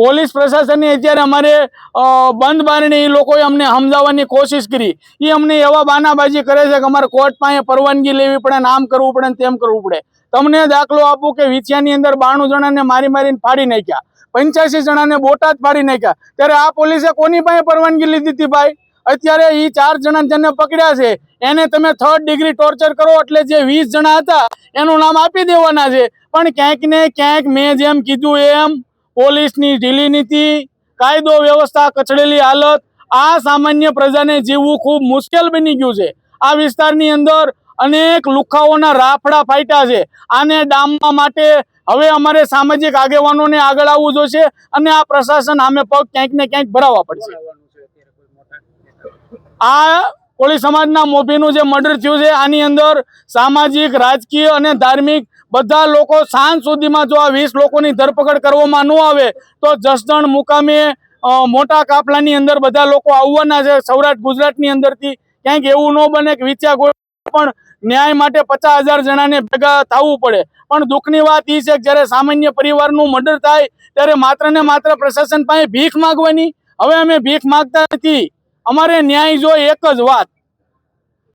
Police પ્રશાસનની અત્યારે અમારે બંધ બારણે એ લોકોએ અમને સમજાવવાની કોશિશ કરી. એ અમને એવા બાનાબાજી કરે છે કે અમારે કોર્ટ પાસે પરવાનગી લેવી પડે ને આમ કરવું પડે ને તેમ કરવું પડે. તમને દાખલો આપું કે વિછિયાની અંદર બાણું જણાને મારી મારીને ફાડી નાખ્યા. પંચ્યાસી જણાને બોટાદ ફાડી નાખ્યા. ત્યારે આ પોલીસે કોની પાસે પરવાનગી લીધી હતી ભાઈ? અત્યારે એ ચાર જણા જેને પકડ્યા છે, એને તમે થર્ડ ડિગ્રી ટોર્ચર કરો એટલે જે વીસ જણા હતા, એનું નામ આપી દેવાના છે. પણ ક્યાંક ને ક્યાંક મેં જેમ કીધું એમ, પોલીસની ઢીલી નીતિ, કાયદો વ્યવસ્થા, કચડેલી હાલત, આ સામાન્ય પ્રજાને જીવવું ખૂબ મુશ્કેલ બની ગયું છે. આ વિસ્તારની અંદર અનેક લુખાઓના રાફડા ફાટ્યા છે. આને ડામવા માટે હવે અમારે સામાજિક આગેવાનોને આગળ આવવું જોઈશે અને આ પ્રશાસન સામે પગ ક્યાંક ને ક્યાંક ભરાવવા પડશે કોણ આવવાનું છે અત્યારે કોઈ મોટા નેતા? આ કોળી સમાજના મોભીનું જે મર્ડર થયું છે, આની અંદર સામાજિક, રાજકીય અને ધાર્મિક બધા લોકો સાંજ સુધીમાં જો આ વીસ લોકોની ધરપકડ કરવામાં ન આવે, તો જસદણ, મુકામે મોટા કાફલાની અંદર બધા લોકો આવવાના છે, સૌરાષ્ટ્ર, ગુજરાતની અંદરથી. ક્યાંક એવું ન બને કે વિચાર પણ ન્યાય માટે પચાસ હજાર જણાને ભેગા થવું પડે. પણ દુઃખની વાત એ છે કે જ્યારે સામાન્ય પરિવારનું મર્ડર થાય, ત્યારે માત્ર ને માત્ર પ્રશાસન પાસે ભીખ માગવાની. હવે અમે ભીખ માગતા નથી. અમારે ન્યાય જો એક જ વાત.